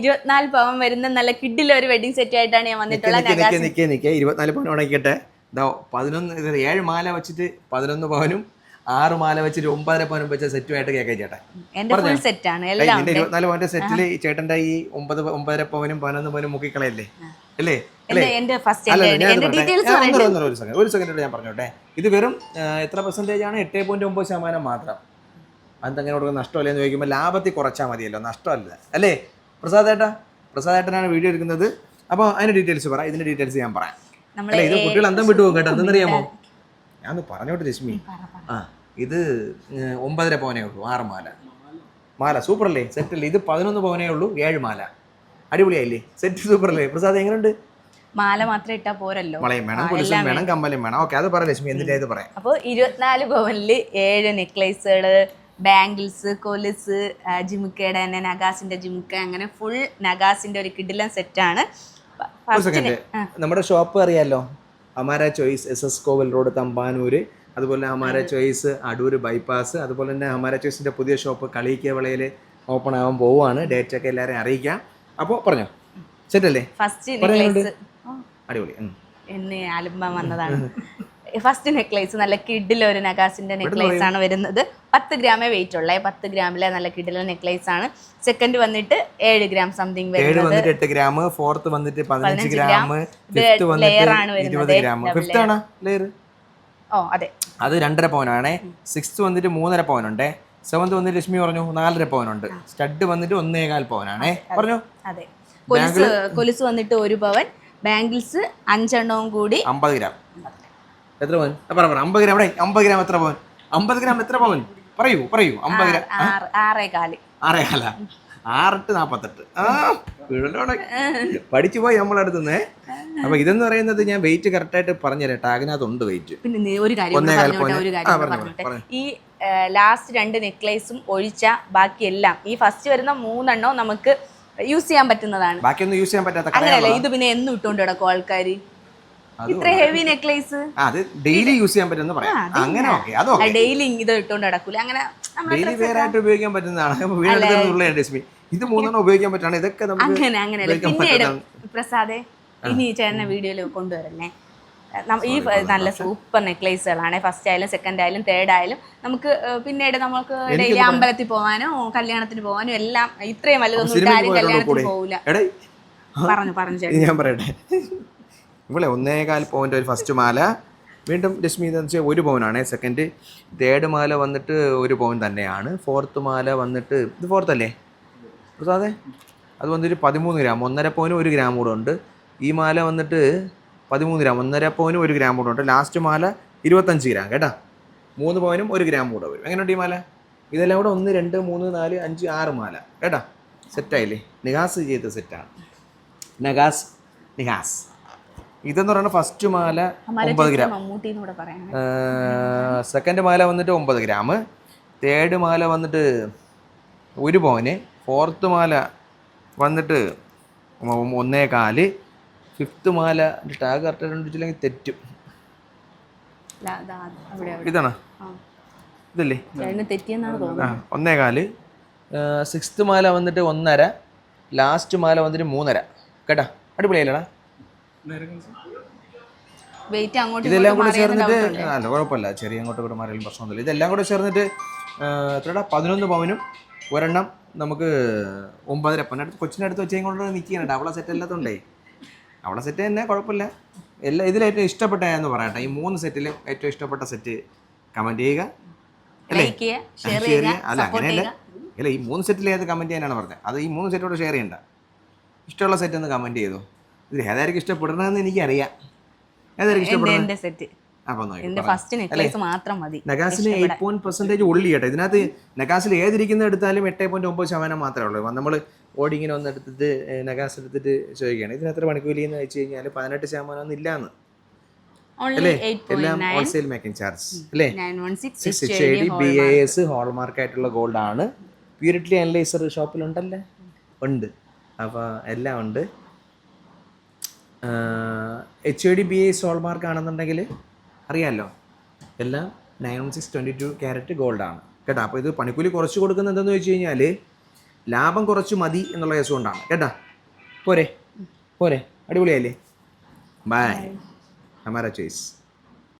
ഇരുപത്തിനാല് പവൻ വരുന്ന നല്ല കിഡിലെ ഒരു വെഡിങ് സെറ്റ് ആയിട്ടാണ് ഞാൻ വന്നിട്ടുള്ളത്. നിക്കേ നിക്കേ ഇരുപത്തിനാല് പവൻ ഉണക്കിട്ടെ പതിനൊന്ന് ഏഴ് മാല വെച്ചിട്ട് പതിനൊന്ന് പവനും ആറ് മാല വെച്ചിട്ട് ഒമ്പതര പവനും വെച്ച സെറ്റുമായിട്ട് കേൾക്കാം ചേട്ടാ എന്റെ ഫുൾ സെറ്റ് ആണ്. എല്ലാം നിന്റെ ഇരുപത്തിനാല് പവന്റെ സെറ്റിൽ ചേട്ടന്റെ ഈ ഒമ്പത് ഒമ്പതര പവനും പതിനൊന്ന് പവനും മുക്കിക്കളയല്ലേ? അല്ലേ? സെക്കൻഡ് ഒരു സെക്കൻഡ് ഞാൻ പറഞ്ഞോട്ടെ. ഇത് വെറും എത്ര പെർസെന്റേജ് ആണ്? എട്ട് പോയിന്റ് ഒമ്പത് ശതമാനം മാത്രം. അതെങ്ങനെ കൊടുക്കുന്ന നഷ്ടമല്ലേ എന്ന് ചോദിക്കുമ്പോൾ ലാഭത്തിൽ കുറച്ചാൽ മതിയല്ലോ. നഷ്ടമല്ല. അല്ലേ? പ്രസാദ് ഏട്ടാ പ്രസാദ് ഏട്ടനാണ് വീഡിയോ എടുക്കുന്നത്. അപ്പോൾ അതിന്റെ ഡീറ്റെയിൽസ് പറ ഇതിന്റെ ഡീറ്റെയിൽസ് ഞാൻ പറയാം. അല്ല ഇത് കുട്ടികൾ അന്തം വിട്ടു പോകും കേട്ടോ എന്തെന്നറിയാമോ ഞാൻ പറഞ്ഞോട്ട് രശ്മി. ആ ഇത് ഒമ്പതര പവനേ ഉള്ളൂ ആറ് മാല. മാല സൂപ്പർ അല്ലേ? സെറ്റ് അല്ലേ? ഇത് പതിനൊന്ന് പവനേ ഉള്ളൂ ഏഴ് മാല. അടിപൊളിയായില്ലേ? സെറ്റ് സൂപ്പർ അല്ലേ? പ്രസാദ് എങ്ങനെയുണ്ട് മാല മാത്രം ഇട്ടാ പോരല്ലോ. വളയും വേണം കുടിസും വേണം കമ്മലും വേണം. ഓക്കെ അത് പറയാം ലക്ഷ്മി എന്തിന്റെ ഇത് പറയാം. അപ്പോൾ ഇരുപത്തിനാല് പവനിൽ ഏഴ് നെക്ലേസുകൾ ബാംഗിൾസ് കൊലുസ് ജിമുക്കയുടെ തന്നെ നഗാസിന്റെ ജിമുക്ക അങ്ങനെ ഫുൾ നഗാസിന്റെ ഒരു കിഡിലൻ സെറ്റാണ് ആണ്. നമ്മുടെ ഷോപ്പ് അറിയാലോ? Amara choice S S Kovil road Thampanoor അതുപോലെ അമാര ചോയ്സ് അടൂർ ബൈപ്പാസ് അതുപോലെ തന്നെ അമാര ചോയ്സിന്റെ പുതിയ ഷോപ്പ് കളിക്കവളയിൽ ഓപ്പൺ ആവാൻ പോവുകയാണ്. ഡേറ്റ് ഒക്കെ എല്ലാവരെയും അറിയിക്കാം. അപ്പോൾ പറഞ്ഞോ. സെറ്റ് അല്ലേ? ഫസ്റ്റ് അടിപൊളി. എന്നെ എന്ന് ആലുമ്പം വന്നതാണ്. ഫസ്റ്റ് നെക്ലേസ് നല്ല കിഡിലൊരു ഒരു നഗാസിന്റെ നെക്ലേസ് ആണ് വരുന്നത്. പത്ത് ഗ്രാമേ വെയിറ്റ് ഉള്ളേ. പത്ത് ഗ്രാമിലെ നല്ല കിടില നെക്ലേസ് ആണ്. സെക്കൻഡ് വന്നിട്ട് ഏഴ് ഗ്രാം സംതിങ് വരുന്നത്. വന്നിട്ട് എട്ട് ഗ്രാം ഫോർത്ത് വന്നിട്ട് പതിനഞ്ച് ഗ്രാം ലെയർ ആണ് വരുന്നത്. ലെയർ ഓ അതെ. അത് രണ്ടര പവനാണ് സിക്സ്ത് വന്നിട്ട് മൂന്നര പവനുണ്ട് സെവന്ത് വന്നിട്ട് ലക്ഷ്മി പറഞ്ഞു നാലര പവനുണ്ട് സ്റ്റഡ് വന്നിട്ട് ഒന്നേകാൽ പവനാണേ പറഞ്ഞു? അതെ. കൊലുസ് കൊലുസ് വന്നിട്ട് ഒരു പവൻ. ബാംഗിൾസ് അഞ്ചെണ്ണവും കൂടി. അമ്പത് ഗ്രാം. എത്ര പവൻ? പറ പറ. അമ്പത് ഗ്രാം അമ്പത് ഗ്രാം എത്ര പവൻ? അമ്പത് ഗ്രാം എത്ര പവൻ? പറയൂ പറയൂ. അമ്പത് ഗ്രാം ആറ് കാൽ ആറേ അല്ല ആറെട്ട് നാപ്പത്തെട്ട്. ആ പിഴലോടെ പഠിച്ചു പോയി നമ്മളടുത്തുനിന്നേ അപ്പൊ ഇതെന്ന് പറയുന്നത് ഞാൻ വെയിറ്റ് കറക്റ്റ് ആയിട്ട് പറഞ്ഞുതരാം. ടാഗിനകത്ത് ഉണ്ട് വെയിറ്റ് പിന്നെ ഒരു കാര്യം. ഈ ലാസ്റ്റ് രണ്ട് നെക്ലേസും ഒഴിച്ച ബാക്കിയെല്ലാം ഈ ഫസ്റ്റ് വരുന്ന മൂന്നെണ്ണവും നമുക്ക് യൂസ് ചെയ്യാൻ പറ്റുന്നതാണ്. ബാക്കിയൊന്നും യൂസ് ചെയ്യാൻ പറ്റാത്ത അങ്ങനെയല്ല. ഇത് പിന്നെ എന്നും ഇട്ടുകൊണ്ട് കിടക്കും ആൾക്കാര്? അത് ഇത്ര ഹെവി നെക്ലേസ് അത് ഡെയിലി യൂസ് ചെയ്യാൻ പറ്റുന്ന പറയാം. അങ്ങനെ ഓക്കെ അത് ഓക്കെ ഡെയിലി ഇത് ഇട്ടുകൊണ്ട് നടക്കൂല? അങ്ങനെ ഡെയിലി വെയർ ആയിട്ട് ഉപയോഗിക്കാൻ പറ്റുന്നതാണ്. അപ്പൊ ഡസ്റ്റ്ബിൻ ഇത് മൂന്നെണ്ണം ഉപയോഗിക്കാൻ പറ്റാണ് ഇതൊക്കെ അങ്ങനെ ഉപയോഗിക്കാൻ പിന്നീട് പ്രസാദേ ഇനി ചേട്ടനെ വീഡിയോയിൽ കൊണ്ടുവരണേ ഈ നല്ല സൂപ്പർ നെക്ലേസുകളാണ് ഫസ്റ്റ് ആയാലും സെക്കൻഡ് ആയാലും തേർഡ് ആയാലും. നമുക്ക് പിന്നീട് നമുക്ക് ഡെയിലി അമ്പലത്തിൽ പോകാനോ കല്യാണത്തിന് പോകാനോ എല്ലാം ഇത്രയും വലുതൊന്നും ആരും കല്യാണത്തിന് പോകില്ല പറഞ്ഞു പറഞ്ഞു ഞാൻ പറയട്ടെ. ഇവിടെ ഒന്നേകാൽ പോയിന്റ് ഒരു ഫസ്റ്റ് മാല. വീണ്ടും രശ്മി എന്ന് വെച്ചാൽ ഒരു പവനാണ് സെക്കൻഡ് തേർഡ് മാല വന്നിട്ട് ഒരു പവൻ തന്നെയാണ്. ഫോർത്ത് മാല വന്നിട്ട് ഇത് ഫോർത്ത് അല്ലേ? പ്രസാദേ അത് വന്നിട്ട് പതിമൂന്ന് ഗ്രാം ഒന്നര പവനും ഒരു ഗ്രാം കൂടെ ഉണ്ട്. ഈ മാല വന്നിട്ട് പതിമൂന്ന് ഗ്രാം ഒന്നര പവനും ഒരു ഗ്രാം കൂടെ ഉണ്ട്. ലാസ്റ്റ് മാല ഇരുപത്തഞ്ച് ഗ്രാം കേട്ടാ? മൂന്ന് പവനും ഒരു ഗ്രാം കൂടെ വരും. എങ്ങനെയുണ്ട് ഈ മാല? ഇതെല്ലാം കൂടെ ഒന്ന് രണ്ട് മൂന്ന് നാല് അഞ്ച് ആറ് മാല കേട്ടാ? സെറ്റായില്ലേ നിഹാസ് ചെയ്ത സെറ്റാണ് നഗാസ് നിഹാസ്. ഇതെന്ന് പറയുന്നത് ഫസ്റ്റ് മാല ഒമ്പത് ഗ്രാം. സെക്കൻഡ് മാല വന്നിട്ട് ഒമ്പത് ഗ്രാം. തേർഡ് മാല വന്നിട്ട് ഒരു പവന്. ഫോർത്ത് മാല വന്നിട്ട് ഒന്നേ കാൽ. ഫിഫ്ത്ത് മാല ടാഗ് കറക്റ്റ് കണ്ടിട്ടില്ലെങ്കിൽ തെറ്റും. ഇതാണ്. ഇതല്ലേ? ഒന്നേ കാൽ. സിക്സ്ത് മാല വന്നിട്ട് ഒന്നര. ലാസ്റ്റ് മാല വന്നിട്ട് മൂന്നര. കേട്ടാ? അടിപൊളിയല്ലടാ. വെയിറ്റ് അങ്ങോട്ട് ഇതെല്ലാം കൂടെ ചേർന്നിട്ട്. അല്ല കുഴപ്പമില്ല. ചെറിയ അങ്ങോട്ട് കൂടെ മാറിയാലും പ്രശ്നമൊന്നുമില്ല. ഇതെല്ലാം കൂടെ ചേർന്നിട്ട് എത്രടാ? പതിനൊന്ന് പവനും ഒരെണ്ണം നമുക്ക് ഒമ്പതര പവൻ കൊച്ചിനടുത്ത് വെച്ചേ കൊണ്ട് നിൽക്കുന്നുണ്ട് അവളെ സെറ്റ് അല്ലാത്തതുകൊണ്ടേ അവളെ സെറ്റ് തന്നെ കുഴപ്പമില്ല. എല്ലാ ഇതിലേറ്റവും ഇഷ്ടപ്പെട്ട എന്ന് പറയട്ടെ. ഈ മൂന്ന് സെറ്റിലും ഏറ്റവും ഇഷ്ടപ്പെട്ട സെറ്റ് കമന്റ് ചെയ്യുക. അല്ലേ? ലൈക്ക് ചെയ്യുക ഷെയർ ചെയ്യുക അല്ല അങ്ങനെയല്ല. അല്ല ഈ മൂന്ന് സെറ്റിൽ ഏത് കമന്റ് ചെയ്യാനാണ് പറഞ്ഞത്? അത് ഈ മൂന്ന് സെറ്റോട് ഷെയർ ചെയ്യണ്ട. ഇഷ്ടമുള്ള സെറ്റ് ഒന്ന് കമന്റ് ചെയ്തു. ഇത് ഏതായിരിക്കും ഇഷ്ടപ്പെടണമെന്ന് എനിക്കറിയാം. ഏതായിരിക്കും ഇഷ്ടപ്പെടുന്നത്? എന്റെ സെറ്റ് നോക്കി എന്റെ ഫസ്റ്റ് നെക്ലേസ് മാത്രം മതി. നഗാസിന് എയ്റ്റ് പോയിന്റ് പെർസെന്റേജ് ഉള്ളി കേട്ടോ. ഇതിനകത്ത് നഗാസിൽ ഏതിരിക്കുന്ന എടുത്താലും എട്ട് പോയിന്റ് ഒമ്പത് ശതമാനം മാത്രമേ ഉള്ളൂ. നമ്മൾ ഓടിങ്ങനെ ഒന്ന് എടുത്തിട്ട് നഗാസ് എടുത്തിട്ട് ചോദിക്കുകയാണ്. ഇതിന് എത്ര മണിക്കൂലി എന്ന് വെച്ച് കഴിഞ്ഞാൽ പതിനെട്ട് ശതമാനം ഒന്നും ഇല്ലാന്ന്. എല്ലാം ഹോൾസെയിൽ മേക്കിംഗ് ചാർജ് അല്ലേ? Six H D B A S hallmark ആയിട്ടുള്ള ഗോൾഡ് ആണ്. പ്യൂരിറ്റി അനലൈസർ ഷോപ്പിലുണ്ടല്ലേ ഉണ്ട്. അപ്പോൾ എല്ലാം ഉണ്ട്. എച്ച് ഡി ബി ഐ സോൾ മാർക്ക് ആണെന്നുണ്ടെങ്കിൽ അറിയാമല്ലോ എല്ലാം nine one six twenty two carat ഗോൾഡാണ് കേട്ടോ? അപ്പോൾ ഇത് പണിക്കൂലി കുറച്ച് കൊടുക്കുന്നത് എന്തെന്ന് വെച്ച് കഴിഞ്ഞാൽ ലാഭം കുറച്ച് മതി എന്നുള്ള കേസ് കൊണ്ടാണ്. കേട്ടാ? പോരെ. പോരെ. അടിപൊളിയല്ലേ ബൈ ഹമാര ചോയ്സ്